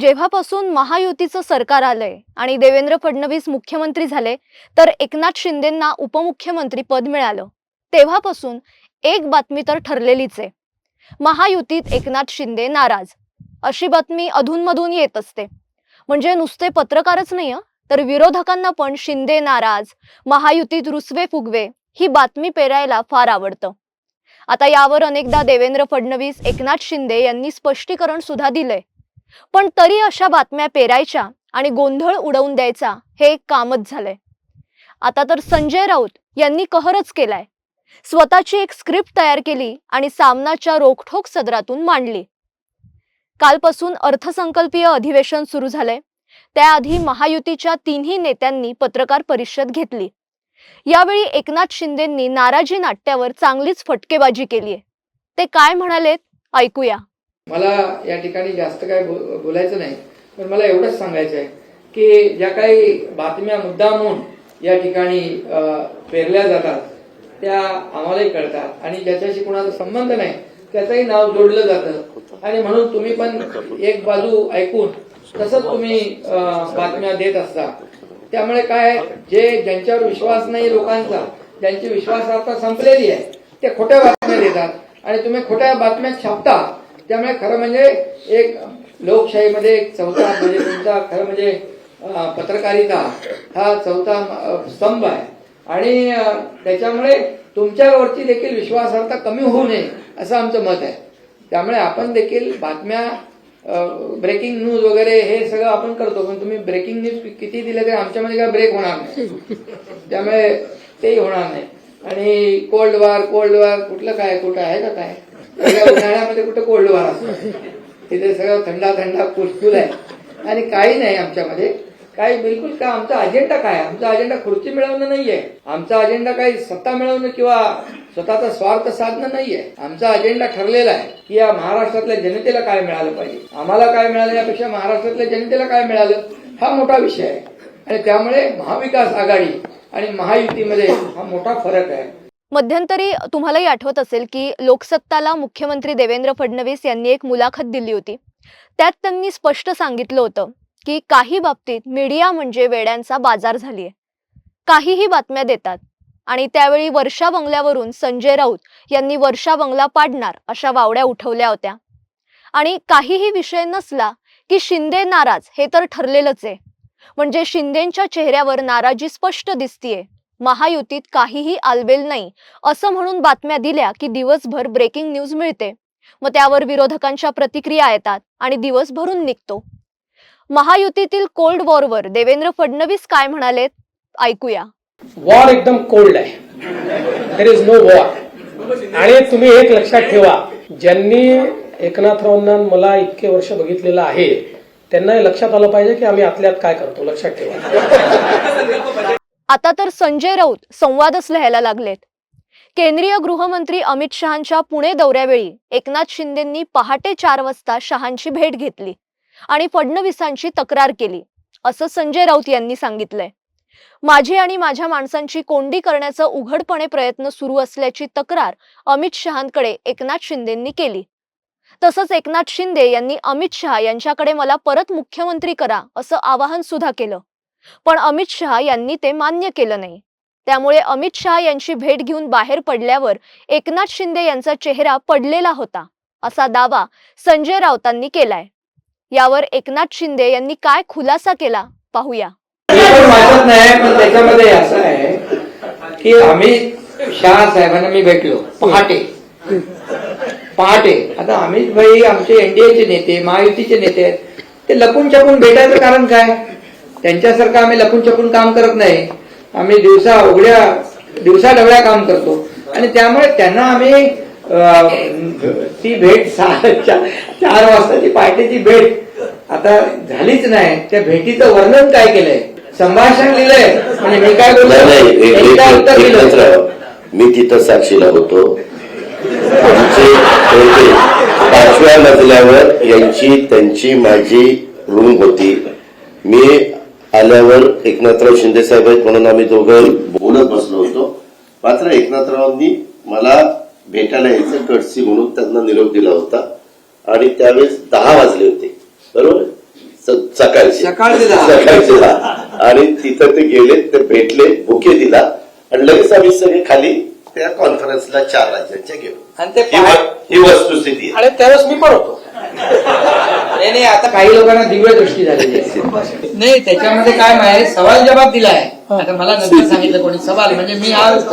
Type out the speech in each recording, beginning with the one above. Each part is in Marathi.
जेव्हापासून महायुतीचं सरकार आलंय आणि देवेंद्र फडणवीस मुख्यमंत्री झाले तर एकनाथ शिंदेंना उपमुख्यमंत्री पद मिळालं. तेव्हापासून एक बातमी तर ठरलेलीच आहे. महायुतीत एकनाथ शिंदे नाराज. अशी बातमी अधूनमधून येत असते. म्हणजे नुसते पत्रकारच नाही तर विरोधकांना पण शिंदे नाराज महायुतीत रुसवे फुगवे ही बातमी पेरायला फार आवडतं. आता यावर अनेकदा देवेंद्र फडणवीस एकनाथ शिंदे यांनी स्पष्टीकरण सुद्धा दिलंय. पण तरी अशा बातम्या पेरायच्या आणि गोंधळ उडवून द्यायचा हे एक कामच झालंय. आता तर संजय राऊत यांनी कहरच केलाय. स्वतःची एक स्क्रिप्ट तयार केली आणि सामनाच्या रोखठोक सदरातून मांडली. कालपासून अर्थसंकल्पीय अधिवेशन सुरू झालंय. त्याआधी महायुतीच्या तिन्ही नेत्यांनी पत्रकार परिषद घेतली. यावेळी एकनाथ शिंदेंनी नाराजी नाट्यावर चांगलीच फटकेबाजी केलीये. ते काय म्हणालेत? ऐकूया. मला या ठिकाणी जास्त काय बोलायचं नाही पण मला एवढंच सांगायचं आहे की ज्या काही बातम्या मुद्दामून या ठिकाणी पेरल्या जातात त्या आम्हालाही कळतात आणि ज्याच्याशी कुणाचा संबंध नाही त्याचंही नाव जोडलं जातं. आणि म्हणून तुम्ही पण एक बाजू ऐकून तसंच तुम्ही बातम्या देत असता. त्यामुळे काय जे ज्यांच्यावर विश्वास नाही लोकांचा ज्यांची विश्वासार्हता संपलेली आहे ते खोट्या बातम्या देतात. आणि तुम्ही खोट्या बातम्या छापता त्यामुळे खरं म्हणजे एक लोकशाहीमध्ये एक चौथा म्हणजे तुमचा खरं म्हणजे पत्रकारिता हा चौथा स्तंभ आहे. आणि त्याच्यामुळे तुमच्यावरती देखील विश्वासार्हता कमी होऊ नये असं आमचं मत आहे. त्यामुळे आपण देखील बातम्या ब्रेकिंग न्यूज वगैरे हे सगळं आपण करतो पण तुम्ही ब्रेकिंग न्यूज किती दिले तरी आमच्यामध्ये काय ब्रेक होणार नाही. त्यामुळे तेही होणार नाही. आणि कोल्ड वार कोल्ड वार कुठलं काय कुठं आहे का काय? उन्हाळ्यामध्ये कुठं कोल्ड वार असतो? तिथे सगळं थंडा थंडा कुलकुल आहे. आणि काही नाही आमच्यामध्ये. काही बिलकुल का आमचा अजेंडा काय? आमचा अजेंडा खुर्ची मिळवणं नाहीये. आमचा अजेंडा काही सत्ता मिळवणं किंवा स्वतःचा स्वार्थ साधणं नाहीये. आमचा अजेंडा ठरलेला आहे की या महाराष्ट्रातल्या जनतेला काय मिळालं पाहिजे. आम्हाला काय मिळालं यापेक्षा महाराष्ट्रातल्या जनतेला काय मिळालं? हा मोठा विषय आहे. आणि त्यामुळे महाविकास आघाडी आणि महायुतीमध्ये हा मोठा फरक आहे. मध्यंतरी तुम्हालाही आठवत असेल की लोकसत्ताला मुख्यमंत्री देवेंद्र फडणवीस यांनी एक मुलाखत दिली होती. त्यात त्यांनी स्पष्ट सांगितलं होतं की काही बाबतीत मीडिया म्हणजे वेड्यांचा बाजार झालीय. काहीही बातम्या देतात आणि त्यावेळी वर्षा बंगल्यावरून संजय राऊत यांनी वर्षा बंगला पाडणार अशा वावड्या उठवल्या होत्या. आणि काहीही विषय नसला की शिंदे नाराज हे तर ठरलेलंच आहे. म्हणजे शिंदेच्या चेहऱ्यावर नाराजी स्पष्ट दिसतीये. महायुतीत काहीही आलबेल नाही असं म्हणून बातम्या दिल्या की दिवसभर ब्रेकिंग न्यूज मिळते. मग त्यावर विरोधकांच्या प्रतिक्रिया येतात आणि दिवस भरून निघतो. महायुतीतील कोल्ड वॉरवर देवेंद्र फडणवीस काय म्हणाले ऐकूया. वॉर एकदम कोल्ड आहे. देर इज नो वॉर आणि तुम्ही एक लक्षात ठेवा ज्यांनी एकनाथरावांना मला इतके वर्ष बघितलेलं आहे त्यांना लक्षात आलं पाहिजे की आम्ही आतल्यात काय करतो लक्षात ठेवा. आता तर संजय राऊत संवादच लिहायला लागलेत. केंद्रीय गृहमंत्री अमित शहांच्या पुणे दौऱ्यावेळी एकनाथ शिंदेंनी पहाटे चार वाजता शहांची भेट घेतली आणि फडणवीसांची तक्रार केली असं संजय राऊत यांनी सांगितलंय. माझी आणि माझ्या माणसांची कोंडी करण्याचा उघडपणे प्रयत्न सुरू असल्याची तक्रार अमित शहांकडे एकनाथ शिंदेंनी केली. तसंच एकनाथ शिंदे यांनी अमित शहा यांच्याकडे मला परत मुख्यमंत्री करा असं आवाहन सुद्धा केलं. पण अमित शहा यांनी ते मान्य केलं नाही. त्यामुळे अमित शहा यांची भेट घेऊन बाहेर पडल्यावर एकनाथ शिंदे यांचा चेहरा पडलेला होता असा दावा संजय राऊतांनी केलाय. यावर एकनाथ शिंदे यांनी काय खुलासा केला पाहूया. नाही पण त्याच्यामध्ये असं आहे की अमित शहा साहेबांना मी भेटलो पहाटे. पहाटे. आता अमित भाई आमचे एनडीएचे नेते महायुतीचे नेते आहेत ते लपून छपून भेटायचं कारण काय? त्यांच्यासारखं आम्ही लपून छपून काम करत नाही. आम्ही दिवसा उघड्या दिवसा डवळ्या काम करतो. आणि त्यामुळे त्यांना आम्ही ती भेट चार वाजताची पहाटेची भेट. आता झालीच नाही. त्या भेटीचं वर्णन काय केलंय? संभाषण लिहिलंय. म्हणजे मी काय बोललो? मी तिथं साक्षीला होतो. पाचव्या मजल्यावर यांची त्यांची माझी रूम होती. मी आल्यावर एकनाथराव शिंदे साहेब आहेत म्हणून आम्ही दोघं बोलत बसलो होतो. मात्र एकनाथरावांनी मला भेटायला यायचं कडसी म्हणून त्यांना निरोप दिला होता. आणि त्यावेळेस दहा वाजले होते. बरोबर? स- सकाळचे दहा. आणि तिथं ते गेले ते भेटले बुके दिला. आणि लगेच आम्ही सगळे खाली त्या कॉन्फरन्सला चार राज्यांच्या गेलो आणि ते ही व- ही वस्तुस्थिती आहे. आणि त्यावेळेस मी पण होतो. नाही नाही आता काही लोकांना दिव्य दृष्टी झालेली आहे. नाही त्याच्यामध्ये काय माहिती सवाल जबाब दिलाय. आता मला नंतर सांगितलं कोणी सवाल. म्हणजे मी आज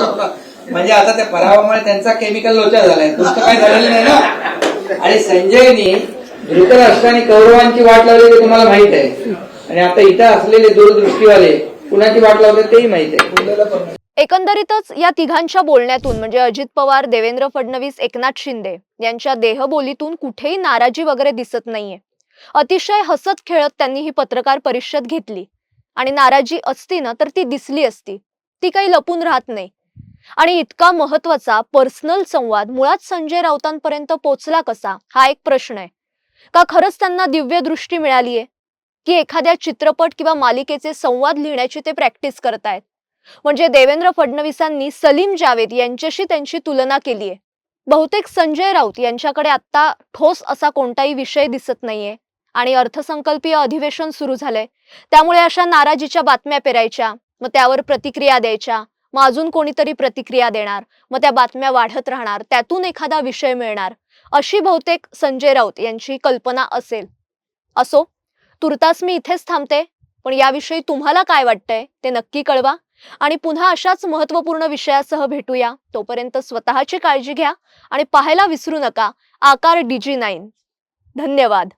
म्हणजे आता त्या पराभवामुळे त्यांचा केमिकल लोचा झालाय. दुसरं काय झालेलं नाही ना? आणि संजयनी धृतराष्ट्र आणि कौरवांची वाट लावली ते तुम्हाला माहीत आहे. आणि आता इथं असलेले दूरदृष्टीवाले कुणाची वाट लावतात तेही माहीत आहे. एकंदरीतच या तिघांच्या बोलण्यातून म्हणजे अजित पवार देवेंद्र फडणवीस एकनाथ शिंदे यांच्या देहबोलीतून कुठेही नाराजी वगैरे दिसत नाहीये. अतिशय हसत खेळत त्यांनी ही पत्रकार परिषद घेतली. आणि नाराजी असती ना तर ती दिसली असती. ती काही लपून राहत नाही. आणि इतका महत्त्वाचा पर्सनल संवाद मुळात संजय राऊतांपर्यंत पोचला कसा हा एक प्रश्न आहे. का खरंच त्यांना दिव्य दृष्टी मिळालीये? की एखाद्या चित्रपट किंवा मालिकेचे संवाद लिहिण्याची ते प्रॅक्टिस करतायत? म्हणजे देवेंद्र फडणवीसांनी सलीम जावेद यांच्याशी त्यांची तुलना केली आहे. बहुतेक संजय राऊत यांच्याकडे आता ठोस असा कोणताही विषय दिसत नाहीये. आणि अर्थसंकल्पीय अधिवेशन सुरू झालंय. त्यामुळे अशा नाराजीच्या बातम्या पेरायच्या मग त्यावर प्रतिक्रिया द्यायच्या मग अजून कोणीतरी प्रतिक्रिया देणार मग त्या बातम्या वाढत राहणार त्यातून एखादा विषय मिळणार अशी बहुतेक संजय राऊत यांची कल्पना असेल. असो तुर्तास मी इथेच थांबते पण याविषयी तुम्हाला काय वाटतंय ते नक्की कळवा. आणि पुन्हा अशाच महत्त्वपूर्ण विषयासह भेटूया. तोपर्यंत स्वतःची काळजी घ्या आणि पाहायला विसरू नका. आकार डीजी नाईन. धन्यवाद.